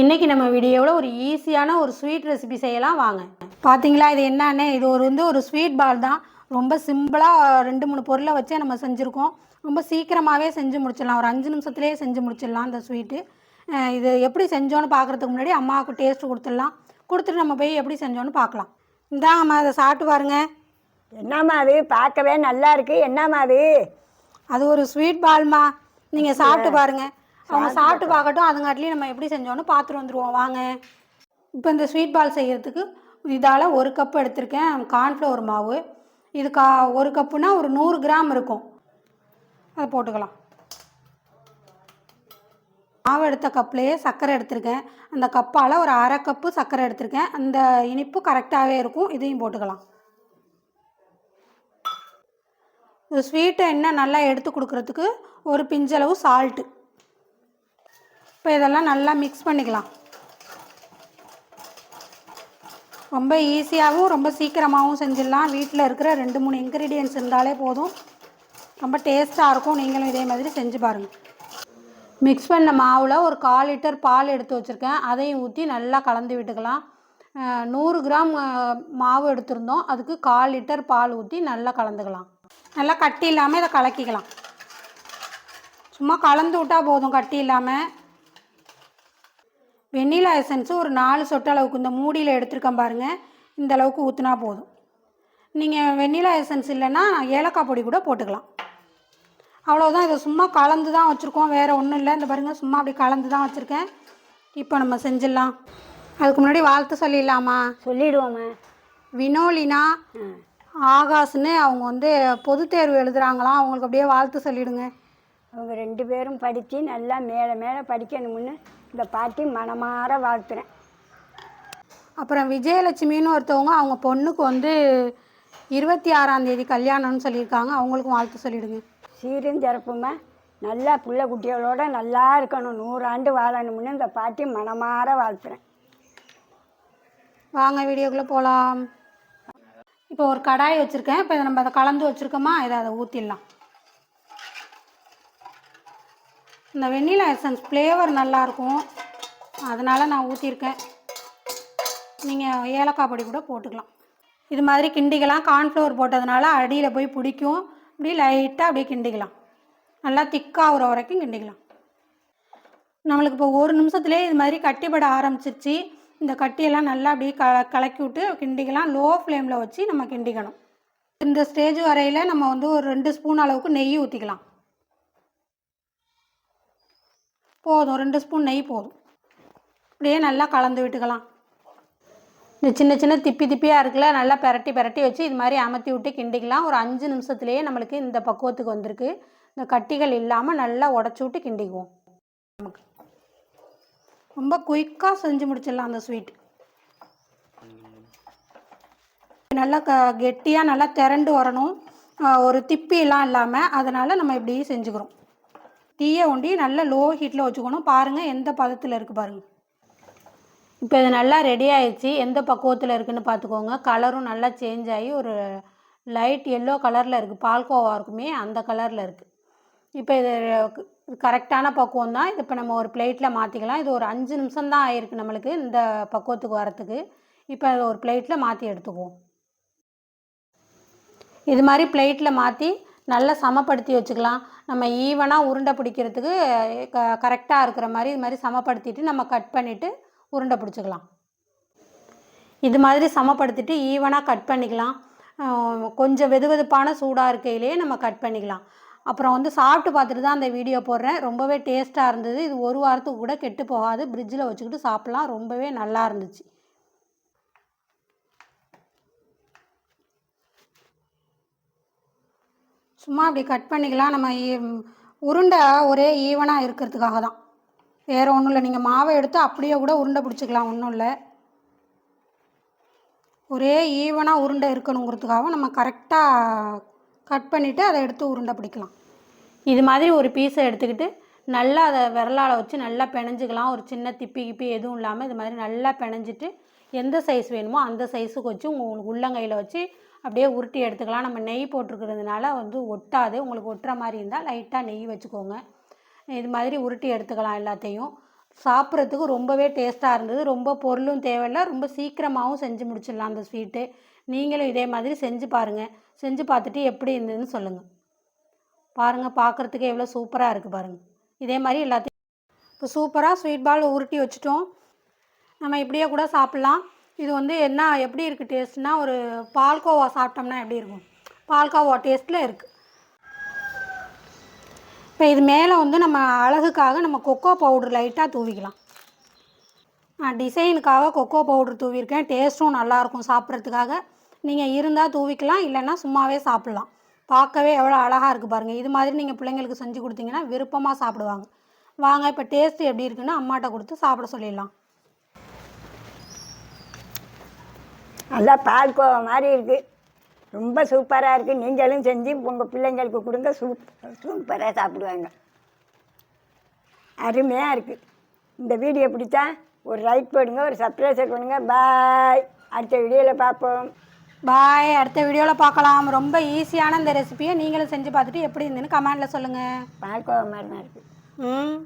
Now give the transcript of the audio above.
இன்றைக்கி நம்ம வீடியோவில் ஒரு ஈஸியான ஒரு ஸ்வீட் ரெசிபி செய்யலாம். வாங்க. பார்த்தீங்களா இது என்னன்னு? இது ஒரு வந்து ஒரு ஸ்வீட் பால் தான். ரொம்ப சிம்பிளாக ரெண்டு மூணு பொருளை வச்சே நம்ம செஞ்சுருக்கோம். ரொம்ப சீக்கிரமாகவே செஞ்சு முடிச்சிடலாம். ஒரு அஞ்சு நிமிஷத்துலேயே செஞ்சு முடிச்சிடலாம் இந்த ஸ்வீட்டு. இது எப்படி செஞ்சோன்னு பார்க்குறதுக்கு முன்னாடி அம்மாவுக்கு டேஸ்ட் கொடுத்துடலாம். கொடுத்துட்டு நம்ம போய் எப்படி செஞ்சோன்னு பார்க்கலாம். இந்தாங்கம்மா அதை சாப்பிட்டு பாருங்க. என்னம்மா அது? பார்க்கவே நல்லா இருக்கு. என்னம்மா அது? அது ஒரு ஸ்வீட் பால்மா. நீங்கள் சாப்பிட்டு பாருங்க. அவங்க சாப்பிட்டு பார்க்கட்டும் அதுங்காட்டிலையும் நம்ம எப்படி செஞ்சோன்னு பார்த்துட்டு வந்துடுவோம் வாங்க. இப்போ இந்த ஸ்வீட் பால் செய்கிறதுக்கு இதால் ஒரு கப் எடுத்திருக்கேன். கார்ன்ஃப்ளவர் மாவு. இது கா ஒரு கப்புனா ஒரு நூறு கிராம் இருக்கும். அதை போட்டுக்கலாம். மாவு எடுத்த கப்லேயே சர்க்கரை எடுத்திருக்கேன். அந்த கப்பால் ஒரு அரை கப்பு சர்க்கரை எடுத்திருக்கேன். அந்த இனிப்பு கரெக்டாகவே இருக்கும். இதையும் போட்டுக்கலாம். இந்த ஸ்வீட்டை இன்னும் நல்லா எடுத்து கொடுக்கறதுக்கு ஒரு பிஞ்சளவு சால்ட்டு இப்போ இதெல்லாம் நல்லா மிக்ஸ் பண்ணிக்கலாம். ரொம்ப ஈஸியாகவும் ரொம்ப சீக்கிரமாகவும் செஞ்சிடலாம். வீட்டில் இருக்கிற ரெண்டு மூணு இன்க்ரீடியன்ஸ் இருந்தாலே போதும். ரொம்ப டேஸ்ட்டாக இருக்கும். நீங்களும் இதே மாதிரி செஞ்சு பாருங்கள் மிக்ஸ் பண்ண மாவில் ஒரு கால் லிட்டர் பால் எடுத்து வச்சுருக்கேன். அதையும் ஊற்றி நல்லா கலந்து விட்டுக்கலாம். நூறு கிராம் மாவு எடுத்திருந்தோம். அதுக்கு கால் லிட்டர் பால் ஊற்றி நல்லா கலந்துக்கலாம். நல்லா கட்டி இல்லாமல் இதை கலக்கிக்கலாம். சும்மா கலந்து விட்டால் போதும் கட்டி இல்லாமல் வெண்ணிலா எசன்ஸு ஒரு நாலு சொட்டு அளவுக்கு இந்த மூடியில் எடுத்திருக்கேன் பாருங்கள் இந்த அளவுக்கு ஊற்றினா போதும். நீங்கள் வெண்ணிலா எசன்ஸ் இல்லைன்னா ஏலக்காய் பொடி கூட போட்டுக்கலாம். அவ்வளோதான் இதை சும்மா கலந்து தான் வச்சுருக்கோம். வேறு ஒன்றும் இல்லை. இந்த பாருங்கள் சும்மா அப்படி கலந்து தான் வச்சுருக்கேன். இப்போ நம்ம செஞ்சிடலாம். அதுக்கு முன்னாடி வாழ்த்து சொல்லிடலாமா? சொல்லிடுவோம்மா வினோலினா. ஆகாஷ்னு அவங்க வந்து பொதுத் தேர்வு எழுதுகிறாங்களாம் அவங்களுக்கு அப்படியே வாழ்த்து சொல்லிடுங்க. அவங்க ரெண்டு பேரும் படித்து நல்லா மேலே மேலே படிக்கணும்னு இந்த பாட்டி மனமாற வாழ்த்துறேன். அப்புறம் விஜயலட்சுமின்னு ஒருத்தவங்க அவங்க பொண்ணுக்கு வந்து இருபத்தி ஆறாம் தேதி கல்யாணம்னு சொல்லியிருக்காங்க. அவங்களுக்கும் வாழ்த்து சொல்லிடுங்க. சீரும் சிறப்புமா நல்லா புள்ள குட்டிகளோட நல்லா இருக்கணும். நூறாண்டு வாழணும்னு இந்த பாட்டி மனமாற வாழ்த்துறேன். வாங்க வீடியோக்குள்ளே போகலாம் இப்போ ஒரு கடாய் வச்சுருக்கேன். இப்போ இதை நம்ம அதை கலந்து வச்சுருக்கோமா? இதை அதை ஊற்றிடலாம் இந்த வெண்ணிலா எசன்ஸ் ஃப்ளேவர் நல்லாயிருக்கும். அதனால் நான் ஊற்றிருக்கேன் நீங்கள் ஏலக்காய் பொடி கூட போட்டுக்கலாம். இது மாதிரி கிண்டிக்கலாம். கார்ன்ஃப்ளவர் போட்டதுனால அடியில் போய் பிடிக்கும். இப்படி லைட்டாக அப்படியே கிண்டிக்கலாம். நல்லா திக்காகிற வரைக்கும் கிண்டிக்கலாம். நம்மளுக்கு இப்போ ஒரு நிமிஷத்துலேயே இது மாதிரி கட்டிப்பட ஆரம்பிச்சிருச்சு. இந்த கட்டியெல்லாம் நல்லா அப்படியே க கலக்கி விட்டு கிண்டிக்கலாம். லோ ஃப்ளேமில் வச்சு நம்ம கிண்டிக்கணும். இந்த ஸ்டேஜ் வரையில் நம்ம வந்து ஒரு ரெண்டு ஸ்பூன் அளவுக்கு நெய் ஊற்றிக்கலாம் போதும். ரெண்டு ஸ்பூன் நெய் போதும். அப்படியே நல்லா கலந்து விட்டுக்கலாம். இந்த சின்ன சின்ன திப்பி திப்பியாக இருக்குல்ல நல்லா பெரட்டி பெரட்டி வச்சு இது மாதிரி அமர்த்தி விட்டு கிண்டிக்கலாம். ஒரு அஞ்சு நிமிஷத்துலேயே நம்மளுக்கு இந்த பக்குவத்துக்கு வந்திருக்கு. இந்த கட்டிகள் இல்லாமல் நல்லா உடச்சி விட்டு கிண்டிக்குவோம். நமக்கு ரொம்ப குயிக்காக செஞ்சு முடிச்சிடலாம் அந்த ஸ்வீட். நல்லா க கெட்டியாக நல்லா திரண்டு வரணும். ஒரு திப்பிலாம் இல்லாமல் அதனால் நம்ம இப்படி செஞ்சுக்கிறோம். தீயை ஒண்டி நல்லா லோ ஹீட்டில் வச்சுக்கணும். பாருங்கள் எந்த பதத்தில் இருக்குது பாருங்கள் இப்போ இது நல்லா ரெடி ஆயிடுச்சு. எந்த பக்குவத்தில் இருக்குதுன்னு பார்த்துக்கோங்க. கலரும் நல்லா சேஞ்ச் ஆகி ஒரு லைட் எல்லோ கலரில் இருக்குது பால்கோவா இருக்குமே அந்த கலரில் இருக்குது இப்போ இது கரெக்டான பக்குவம் தான். இது இப்போ நம்ம ஒரு பிளேட்டில் மாற்றிக்கலாம் இது ஒரு அஞ்சு நிமிஷம் தான் ஆயிருக்கு நம்மளுக்கு இந்த பக்குவத்துக்கு வரத்துக்கு இப்போ அதை ஒரு பிளேட்டில் மாற்றி எடுத்துக்குவோம். இது மாதிரி பிளேட்டில் மாற்றி நல்லா சமப்படுத்தி வச்சுக்கலாம். நம்ம ஈவனாக உருண்டை பிடிக்கிறதுக்கு க கரெக்டாக இருக்கிற மாதிரி இது மாதிரி சமப்படுத்திட்டு நம்ம கட் பண்ணிவிட்டு உருண்டை பிடிச்சிக்கலாம். இது மாதிரி சமப்படுத்திட்டு ஈவனாக கட் பண்ணிக்கலாம். கொஞ்சம் வெது வெதுப்பான சூடாக இருக்கையிலேயே நம்ம கட் பண்ணிக்கலாம். அப்புறம் வந்து சாப்பிட்டு பார்த்துட்டு தான் அந்த வீடியோ போடுறேன். ரொம்பவே டேஸ்ட்டாக இருந்தது. இது ஒரு வாரத்துக்கு கூட கெட்டு போகாது. ஃப்ரிட்ஜில் வச்சுக்கிட்டு சாப்பிட்லாம். ரொம்பவே நல்லா இருந்துச்சு. சும்மா அப்படி கட் பண்ணிக்கலாம். நம்ம உருண்டை ஒரே ஈவனாக இருக்கிறதுக்காக தான். வேறு ஒன்றும் இல்லை. நீங்கள் மாவை எடுத்து அப்படியே கூட உருண்டை பிடிச்சிக்கலாம். ஒன்றும் இல்லை. ஒரே ஈவனாக உருண்டை இருக்கணுங்கிறதுக்காக நம்ம கரெக்டாக கட் பண்ணிவிட்டு அதை எடுத்து உருண்டை பிடிக்கலாம். இது மாதிரி ஒரு பீஸை எடுத்துக்கிட்டு நல்லா அதை விரலால் வச்சு நல்லா பிணைஞ்சிக்கலாம். ஒரு சின்ன திப்பி கிப்பி எதுவும் இல்லாமல் இது மாதிரி நல்லா பிணைஞ்சிட்டு எந்த சைஸ் வேணுமோ அந்த சைஸுக்கு வச்சு உங்களுக்கு உள்ளங்கையில் வச்சு அப்படியே உருட்டி எடுத்துக்கலாம். நம்ம நெய் போட்டிருக்கிறதுனால வந்து ஒட்டாது. உங்களுக்கு ஒட்டுற மாதிரி இருந்தால் லைட்டாக நெய் வச்சுக்கோங்க. இது மாதிரி உருட்டி எடுத்துக்கலாம் எல்லாத்தையும். சாப்பிட்றதுக்கு ரொம்பவே டேஸ்ட்டாக இருந்தது. ரொம்ப பொருளும் தேவையில்ல. ரொம்ப சீக்கிரமாகவும் செஞ்சு முடிச்சிடலாம் அந்த ஸ்வீட்டு நீங்களும் இதே மாதிரி செஞ்சு பாருங்கள் செஞ்சு பார்த்துட்டு எப்படி இருந்ததுன்னு சொல்லுங்கள் பாருங்கள் பார்க்குறதுக்கு எவ்வளோ சூப்பராக இருக்குது பாருங்கள் இதே மாதிரி எல்லாத்தையும் இப்போ சூப்பராக ஸ்வீட் பால் உருட்டி வச்சுட்டோம். நம்ம இப்படியே கூட சாப்பிட்லாம். இது வந்து என்ன எப்படி இருக்குது டேஸ்ட்னா ஒரு பால்கோவா சாப்பிட்டோம்னா எப்படி இருக்கும்? பால்கோவா டேஸ்ட்டில் இருக்குது இப்போ இது மேலே வந்து நம்ம அழகுக்காக நம்ம கொக்கோ பவுடர் லைட்டாக தூவிக்கலாம். நான் டிசைனுக்காக கொக்கோ பவுடர் தூவியிருக்கேன். டேஸ்ட்டும் நல்லாயிருக்கும் சாப்பிட்றதுக்காக. நீங்கள் இருந்தால் தூவிக்கலாம் இல்லைன்னா சும்மாவே சாப்பிட்லாம். பார்க்கவே எவ்வளோ அழகாக இருக்குது பாருங்கள் இது மாதிரி நீங்கள் பிள்ளைங்களுக்கு செஞ்சு கொடுத்தீங்கன்னா விருப்பமாக சாப்பிடுவாங்க. வாங்க இப்போ டேஸ்ட்டு எப்படி இருக்குன்னு அம்மாட்ட கொடுத்து சாப்பிட சொல்லிடலாம். நல்லா பால்கோவா மாதிரி இருக்குது ரொம்ப சூப்பராக இருக்குது நீங்களும் செஞ்சு உங்கள் பிள்ளைங்களுக்கு கொடுங்க. சூப் சூப்பராக சாப்பிடுவாங்க. அருமையாக இருக்குது இந்த வீடியோ பிடிச்சா ஒரு லைக் போடுங்க ஒரு சப்ஸ்கிரைப் பண்ணுங்க. பாய் அடுத்த வீடியோவில் பார்ப்போம். பாய் அடுத்த வீடியோவில் பார்க்கலாம். ரொம்ப ஈஸியான இந்த ரெசிபியை நீங்களும் செஞ்சு பார்த்துட்டு எப்படி இருந்துன்னு கமெண்டில் சொல்லுங்கள் பால்கோவா மாதிரி தான் இருக்குது ம்.